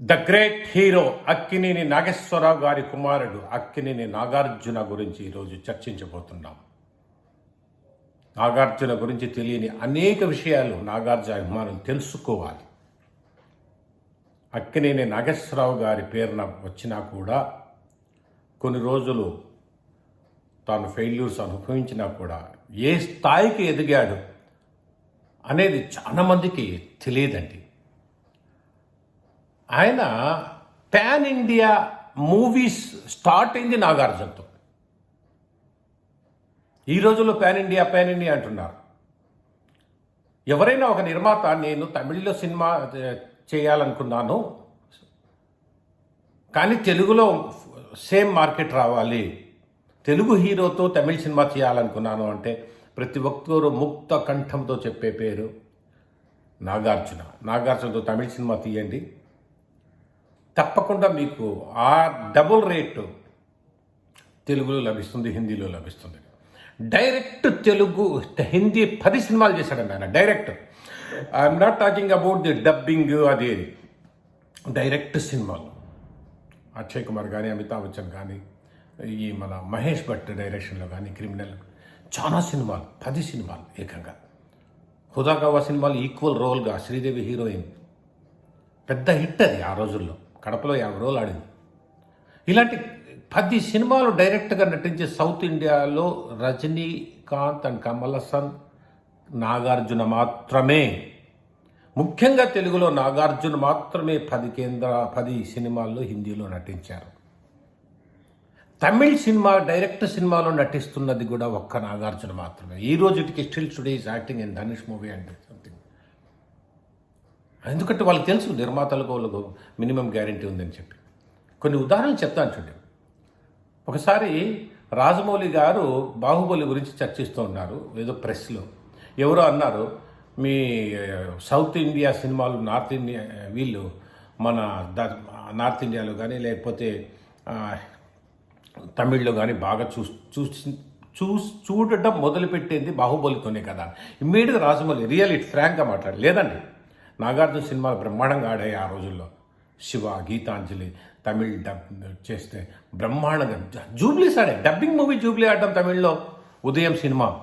The great hero Akkineni Nageswara Rao గారి కుమారుడు అక్కినేని నాగార్జున గురించి ఈరోజు చర్చించబోతున్నాం. నాగార్జున గురించి తెలియని అనేక విషయాలు నాగార్జున అభిమానులు తెలుసుకోవాలి. అక్కినేని నాగేశ్వరరావు గారి పేరున వచ్చినా కూడా కొన్ని రోజులు తాను ఫెయిల్యూర్స్ అనుభవించినా కూడా ఏ స్థాయికి ఎదిగాడు అనేది చాలామందికి తెలియదండి. ఆయన పాన్ ఇండియా మూవీస్ స్టార్ట్ అయింది నాగార్జునతో. ఈ రోజుల్లో పాన్ ఇండియా ప్యాన్ ఇండియా అంటున్నారు. ఎవరైనా ఒక నిర్మాత నేను తమిళ్ళో సినిమా చేయాలనుకున్నాను. కానీ తెలుగులో సేమ్ మార్కెట్ రావాలి. తెలుగు హీరోతో తమిళ సినిమా చేయాలనుకున్నాను అంటే ప్రతి ఒక్కరు ముక్త కంఠంతో చెప్పే పేరు నాగార్జున. నాగార్జునతో తమిళ సినిమా తీయండి. తప్పకుండా మీకు ఆ డబుల్ రేటు తెలుగులో లభిస్తుంది హిందీలో లభిస్తుంది. డైరెక్ట్ తెలుగు హిందీ పది సినిమాలు చేశాడండి ఆయన direct. I'm not talking about the dubbing అది డైరెక్ట్ సినిమాలు. అక్షయ్ కుమార్ కానీ అమితాబ్ బచ్చన్ కానీ ఈ మన మహేష్ భట్ డైరెక్షన్లో కానీ క్రిమినల్. చాలా సినిమాలు పది సినిమాలు ఏకంగా. హుదాగవా సినిమాలు ఈక్వల్ రోల్గా శ్రీదేవి హీరోయిన్. పెద్ద హిట్ అది ఆ రోజుల్లో. కడపలో యాభై రోజులు ఆడింది. ఇలాంటి పది సినిమాలు డైరెక్ట్గా నటించే సౌత్ ఇండియాలో రజనీకాంత్ అండ్ కమల్ హసన్ నాగార్జున మాత్రమే. ముఖ్యంగా తెలుగులో నాగార్జున మాత్రమే పది కేంద్ర పది సినిమాల్లో హిందీలో నటించారు. తమిళ్ సినిమా డైరెక్ట్ సినిమాలో నటిస్తున్నది కూడా ఒక్క నాగార్జున మాత్రమే. ఈ రోజుకి still today acting in Dhanush movie and ఎందుకంటే వాళ్ళకి తెలుసు నిర్మాతలకు వాళ్ళకు మినిమం గ్యారంటీ ఉందని చెప్పి. కొన్ని ఉదాహరణలు చెప్తాను చూడండి. ఒకసారి రాజమౌళి గారు బాహుబలి గురించి చర్చిస్తూ ఉన్నారు ఏదో ప్రెస్లో. ఎవరో అన్నారు మీ సౌత్ ఇండియా సినిమాలు నార్త్ ఇండియా వీళ్ళు మన ద- నార్త్ ఇండియాలో కానీ లేకపోతే తమిళ్ళో కానీ బాగా చూ చూసి చూ చూడటం మొదలుపెట్టింది బాహుబలితోనే కదా. ఇమ్మీడియట్గా రాజమౌళి రియల్ ఇట్ ఫ్రాంక్గా మాట్లాడు లేదండి. నాగార్జున సినిమాలు బ్రహ్మాండంగా ఆడాయి ఆ రోజుల్లో. శివ గీతాంజలి తమిళ్ డబ్ చేస్తే బ్రహ్మాండంగా జూబ్లీస్ ఆడే డబ్బింగ్ మూవీ జూబ్లీ ఆడడం తమిళ్ళో. ఉదయం సినిమా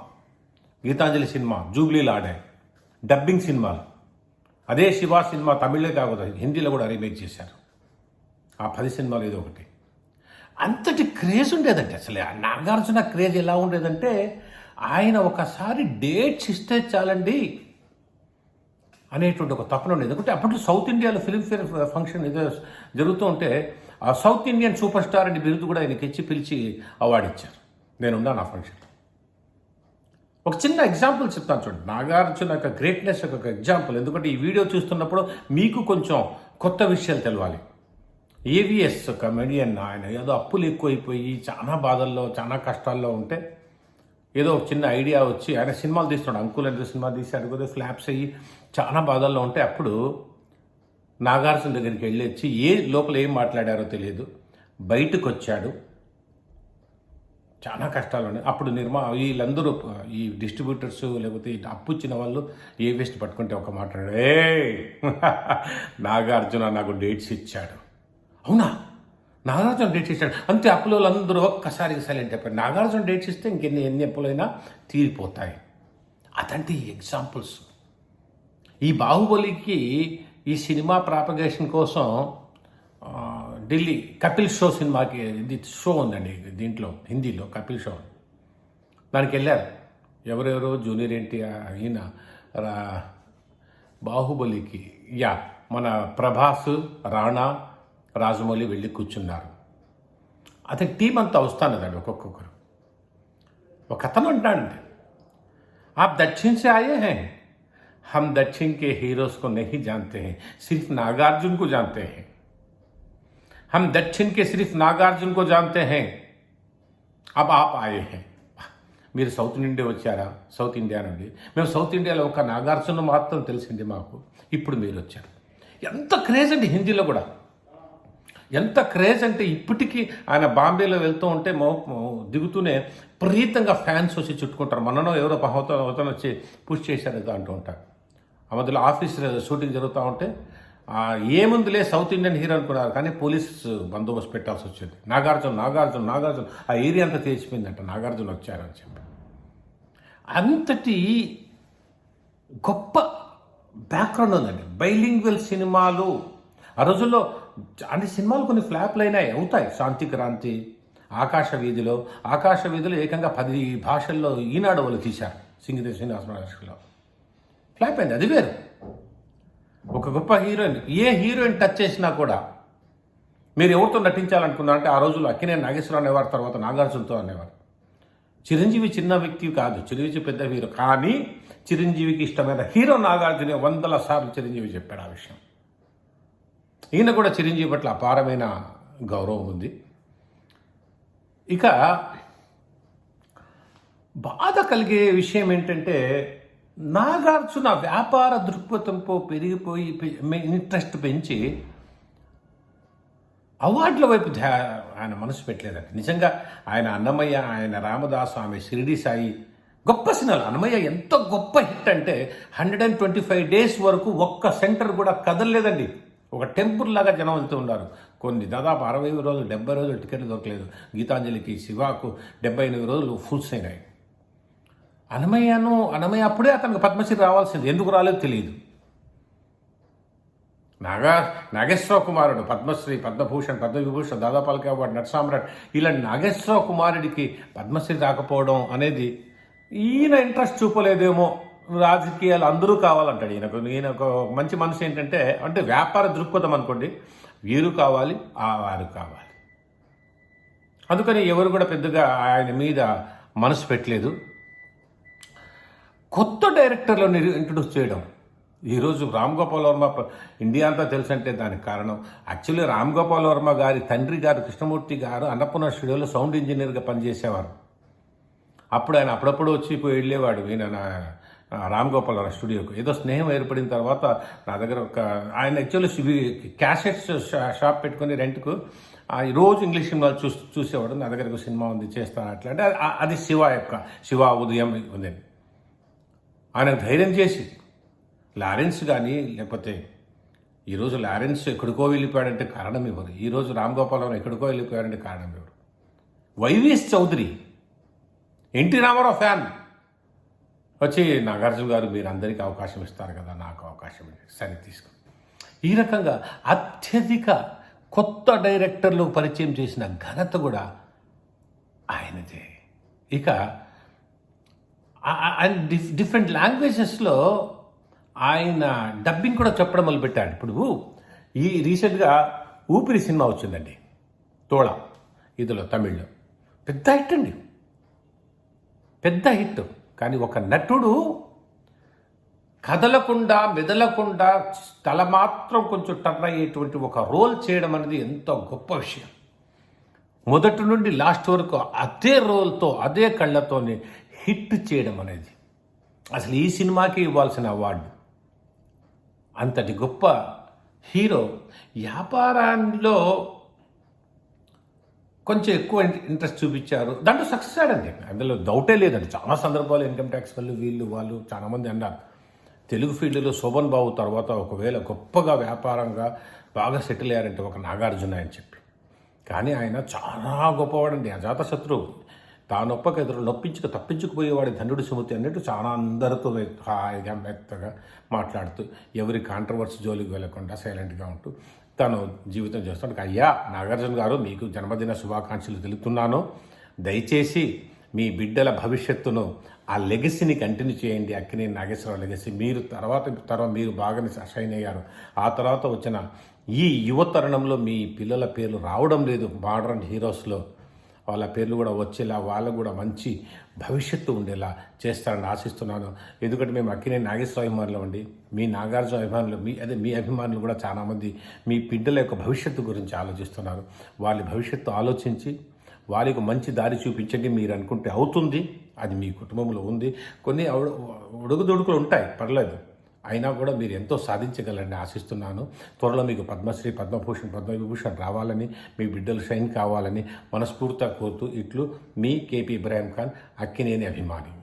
గీతాంజలి సినిమా జూబ్లీలు ఆడాయి. డబ్బింగ్ సినిమాలు. అదే శివ సినిమా తమిళ్ళే కాకుండా హిందీలో కూడా రీమేక్ చేశారు. ఆ పది సినిమాలు ఏదో ఒకటి. అంతటి క్రేజ్ ఉండేదండి అసలు ఆ నాగార్జున క్రేజ్ ఎలా ఉండేదంటే ఆయన ఒకసారి డేట్స్ ఇస్తే చాలండి. అనేటువంటి ఒక తపన ఉండేది. ఎందుకంటే అప్పట్లో సౌత్ ఇండియాలో ఫిలింఫేర్ ఫంక్షన్ ఏదో జరుగుతూ ఉంటే ఆ సౌత్ ఇండియన్ సూపర్ స్టార్ అనే బిరుదు కూడా ఆయనకి ఇచ్చి పిలిచి అవార్డు ఇచ్చారు. నేనున్నాను ఆ ఫంక్షన్. ఒక చిన్న ఎగ్జాంపుల్ చెప్తాను చూడండి. నాగార్జున యొక్క గ్రేట్నెస్ యొక్క ఒక ఎగ్జాంపుల్. ఎందుకంటే ఈ వీడియో చూస్తున్నప్పుడు మీకు కొంచెం కొత్త విషయాలు తెలవాలి. ఏవిఎస్ కమెడియన్ ఆయన ఏదో అప్పులు ఎక్కువైపోయి చాలా బాధల్లో చాలా కష్టాల్లో ఉంటే ఏదో ఒక చిన్న ఐడియా వచ్చి ఆయన సినిమాలు తీస్తున్నాడు. అంకుల్ అంటే సినిమా తీశాడు కదా ఫ్లాప్స్ అయ్యి చాలా బాధల్లో ఉంటే అప్పుడు నాగార్జున దగ్గరికి వెళ్ళి వచ్చి ఏ లోపల ఏం మాట్లాడారో తెలియదు. బయటకు వచ్చాడు చాలా కష్టాలు ఉన్నాయి. అప్పుడు నిర్మా వీళ్ళందరూ ఈ డిస్ట్రిబ్యూటర్స్ లేకపోతే అప్పు ఇచ్చిన వాళ్ళు ఏ వేస్ట్ పట్టుకుంటే ఒక మాట్లాడు ఏ నాగార్జున నాకు డేట్స్ ఇచ్చాడు. అవునా? నాగార్జున డేట్స్ ఇచ్చాడు. అంతే అప్పుల వాళ్ళందరూ ఒక్కసారి సైలెంట్ అయిపోయారు. నాగార్జున డేట్స్ ఇస్తే ఇంకెన్ని ఎన్ని అప్పులైనా తీరిపోతాయి. అదంటే ఎగ్జాంపుల్స్. ఈ బాహుబలికి ఈ సినిమా ప్రాపగేషన్ కోసం ఆ, ఢిల్లీ కపిల్ షో సినిమాకి ఇది షో ఉందండి దీంట్లో హిందీలో కపిల్ షో దానికి వెళ్ళారు ఎవరెవరో జూనియర్ ఎన్టీఆర్ ఈయన రా- బాహుబలికి యా మన ప్రభాస్ రాణా రాజమౌళి వెళ్ళి కూర్చున్నారు అతని టీం అంతా వస్తానదండి ఒక్కొక్కరు ఒక అతను అంటాడండి आप दक्षिण से आए हैं हम दक्षिण के हीरोज को नहीं जानते हैं सिर्फ नागार्जुन को जानते हैं हम दक्षिण के सिर्फ नागार्जुन को जानते हैं अब आप आए हैं మీరు సౌత్ ఇండియా వచ్చారా సౌత్ ఇండియా నుండి మేము సౌత్ ఇండియాలో ఒక నాగార్జున మాత్రం తెలిసింది మాకు ఇప్పుడు మీరు వచ్చారు ఎంత క్రేజ్ అండి హిందీలో కూడా ఎంత క్రేజ్ అంటే ఇప్పటికీ ఆయన బాంబేలో వెళ్తూ ఉంటే మో మో- దిగుతూనే విపరీతంగా ఫ్యాన్స్ వచ్చి చుట్టుకుంటారు మననో ఎవరో పహవతో అవతన వచ్చి పుష్ చేశారు ఏదో అంటూ ఉంటారు ఆ మధ్యలో ఆఫీస్ షూటింగ్ జరుగుతూ ఉంటే ఏముందిలే సౌత్ ఇండియన్ హీరో అనుకున్నారు కానీ పోలీస్ బందోబస్తు పెట్టాల్సి వచ్చింది. నాగార్జున నాగార్జున నాగార్జున. ఆ ఏరియా అంతా తెలిసిపోయిందంట నాగార్జున వచ్చారని చెప్పి. అంతటి గొప్ప బ్యాక్గ్రౌండ్ ఉందండి. బైలింగ్వెల్ సినిమాలు. ఆ రోజుల్లో అంటే సినిమాలు కొన్ని ఫ్లాప్లు అయినాయి అవుతాయి. శాంతి క్రాంతి ఆకాశ వీధిలో. ఆకాశ వీధిలో ఏకంగా పది భాషల్లో ఈనాడు వాళ్ళు తీశారు. సింగిరి శ్రీనివాస మహర్షిలో ఫ్లాప్ అయింది అది వేరు. ఒక గొప్ప హీరోయిన్ ఏ హీరోయిన్ టచ్ చేసినా కూడా మీరు ఎవరితో నటించాలనుకున్నారంటే ఆ రోజుల్లో అక్కినే నాగేశ్వరరావు అనేవారు తర్వాత నాగార్జునతో అనేవారు. చిరంజీవి చిన్న వ్యక్తి కాదు చిరంజీవి పెద్ద హీరో. కానీ చిరంజీవికి ఇష్టమైన హీరో నాగార్జున వందల సార్లు చిరంజీవి చెప్పాడు ఆ విషయం. ఈయన కూడా చిరంజీవి పట్ల అపారమైన గౌరవం ఉంది. ఇక బాధ కలిగే విషయం ఏంటంటే నాగార్జున వ్యాపార దృక్పథంతో పెరిగిపోయి పె- ఇంట్రెస్ట్ పెంచి అవార్డుల వైపు ధ్యా ఆయన మనసు పెట్టలేదండి. నిజంగా ఆయన అన్నమయ్య ఆయన రామదాసు ఆమె షిరిడి సాయి గొప్ప సినిమాలు. అన్నమయ్య ఎంత గొప్ప హిట్ అంటే hundred and twenty five days వరకు ఒక్క సెంటర్ కూడా కదలలేదండి. ఒక టెంపుల్ లాగా జనం వెళ్తూ ఉన్నారు. కొన్ని దాదాపు అరవై రోజులు డెబ్బై రోజులు టికెట్లు దొరకలేదు. గీతాంజలికి శివాకు డెబ్బై ఎనిమిది రోజులు ఫుల్స్ అయినాయి అనమయ్యను అనమయ్య అప్పుడే అతనికి పద్మశ్రీ రావాల్సింది. ఎందుకు రాలేదు తెలియదు. నాగా నాగేశ్వర కుమారుడు పద్మశ్రీ పద్మభూషణ్ పద్మవిభూషణ్ దాదాపాలకి అవార్డు నటసామ్రాట్ ఇలాంటి నాగేశ్వర కుమారుడికి పద్మశ్రీ రాకపోవడం అనేది ఈయన ఇంట్రెస్ట్ చూపలేదేమో. రాజకీయాలు అందరూ కావాలంటాడు. ఈయనకు ఈయన ఒక మంచి మనసు ఏంటంటే అంటే వ్యాపార దృక్పథం అనుకోండి. వీరు కావాలి ఆ వారు కావాలి. అందుకని ఎవరు కూడా పెద్దగా ఆయన మీద మనసు పెట్టలేదు. కొత్త డైరెక్టర్లను ఇంట్రడ్యూస్ చేయడం. ఈరోజు రామ్ గోపాల్ వర్మ ఇండియా అంతా తెలుసంటే దానికి కారణం యాక్చువల్లీ రామ్ గోపాల్ వర్మ గారి తండ్రి గారు కృష్ణమూర్తి గారు అన్నపూర్ణ స్టూడియోలో సౌండ్ ఇంజనీర్గా పనిచేసేవారు. అప్పుడు ఆయన అప్పుడప్పుడు వచ్చి పోయి వెళ్ళేవాడు ఈయన నా రామ్ గోపాల్ వర్మ స్టూడియోకు. ఏదో స్నేహం ఏర్పడిన తర్వాత నా దగ్గర ఒక ఆయన యాక్చువల్లీ క్యాసెట్స్ షా- షాప్ పెట్టుకుని రెంట్కు ఆ రోజు ఇంగ్లీష్ సినిమాలు చూ చూసేవాడు నా దగ్గర ఒక సినిమా ఉంది చేస్తాను అట్లా అంటే అది శివ యొక్క శివ ఉదయం ఉంది. ఆయన ధైర్యం చేసి లారెన్స్ కానీ లేకపోతే ఈరోజు లారెన్స్ ఎక్కడికో వెళ్ళిపోయాడంటే కారణం ఎవరు? ఈరోజు రామ్ గోపాలరావు ఎక్కడికో వెళ్ళిపోయాడంటే కారణం ఎవరు? YVS Chowdary NT Rama Rao fan. వచ్చి నాగార్జున గారు మీరు అందరికీ అవకాశం ఇస్తారు కదా నాకు అవకాశం సరే తీసుకో ఈ రకంగా అత్యధిక కొత్త డైరెక్టర్లు పరిచయం చేసిన ఘనత కూడా ఆయనదే. ఇక అండ్ డిఫ్ డిఫరెంట్ లాంగ్వేజెస్లో ఆయన డబ్బింగ్ కూడా చెప్పడం మొదలుపెట్టాడు. ఇప్పుడు ఈ రీసెంట్గా ఊపిరి సినిమా వచ్చిందండి. తోళ ఇదిలో తమిళ్ళో. పెద్ద హిట్ అండి. పెద్ద హిట్ కానీ ఒక నటుడు కదలకుండా మెదలకుండా తల మాత్రం కొంచెం టర్న్ అయ్యేటువంటి ఒక రోల్ చేయడం అనేది ఎంతో గొప్ప విషయం. మొదటి నుండి లాస్ట్ వరకు అదే రోల్తో అదే కళ్ళతోనే హిట్ చేయడం అనేది. అసలు ఈ సినిమాకి ఇవ్వాల్సిన అవార్డు. అంతటి గొప్ప హీరో వ్యాపారాల్లో కొంచెం ఎక్కువ ఇంట్రెస్ట్ చూపించారు. దాంట్లో సక్సెస్ అయ్యాడండి. అందులో డౌటే లేదండి. చాలా సందర్భాలు ఇన్కమ్ ట్యాక్స్ వాళ్ళు వీళ్ళు వాళ్ళు చాలామంది అన్నారు. తెలుగు ఫీల్డ్లో శోభన్ బాబు తర్వాత ఒకవేళ గొప్పగా వ్యాపారంగా బాగా సెటిల్ అయ్యారంటే ఒక నాగార్జున అని చెప్పి. కానీ ఆయన చాలా గొప్పవాడండి. అజాత శత్రువు తాను ఒప్పక ఎదురు నొప్పించుకు తప్పించుకుపోయేవాడి ధనుడు సుమతి అన్నట్టు చాలా అందరితో హాయిగా మెత్తగా మాట్లాడుతూ ఎవరి కాంట్రవర్సీ జోలికి వెళ్ళకుండా సైలెంట్గా ఉంటూ తను జీవితం చేస్తాడు అయ్యా నాగార్జున గారు మీకు జన్మదిన శుభాకాంక్షలు తెలుపుతున్నాను. దయచేసి మీ బిడ్డల భవిష్యత్తును ఆ లెగసీని కంటిన్యూ చేయండి. అక్కినే నాగేశ్వరరావు లెగసీ. మీరు తర్వాత తర్వాత మీరు బాగానే షైన్ అయ్యారు. ఆ తర్వాత వచ్చిన ఈ యువతరుణంలో మీ పిల్లల పేర్లు రావడం లేదు. మోడర్న్ హీరోస్లో వాళ్ళ పేర్లు కూడా వచ్చేలా వాళ్ళకు కూడా మంచి భవిష్యత్తు ఉండేలా చేస్తారని ఆశిస్తున్నాను. ఎందుకంటే మేము అక్కినే నాగేశ్వర అభిమానులు అండి. మీ నాగార్జున అభిమానులు మీ అదే మీ అభిమానులు కూడా చాలామంది మీ బిడ్డల యొక్క భవిష్యత్తు గురించి ఆలోచిస్తున్నారు. వాళ్ళ భవిష్యత్తు ఆలోచించి వారికి మంచి దారి చూపించండి మీరు అనుకుంటే అవుతుంది. అది మీ కుటుంబంలో ఉంది. కొన్ని అడు- ఉంటాయి పర్లేదు. అయినా కూడా మీరు ఎంతో సాధించగలని ఆశిస్తున్నాను. త్వరలో మీకు పద్మశ్రీ పద్మభూషణ్ పద్మవిభూషణ్ రావాలని మీ బిడ్డలు షైన్ కావాలని మనస్ఫూర్తిగా కోరుతూ ఇట్లు మీ కేపీ ఇబ్రాహిం ఖాన్ అక్కినేని అభిమాని.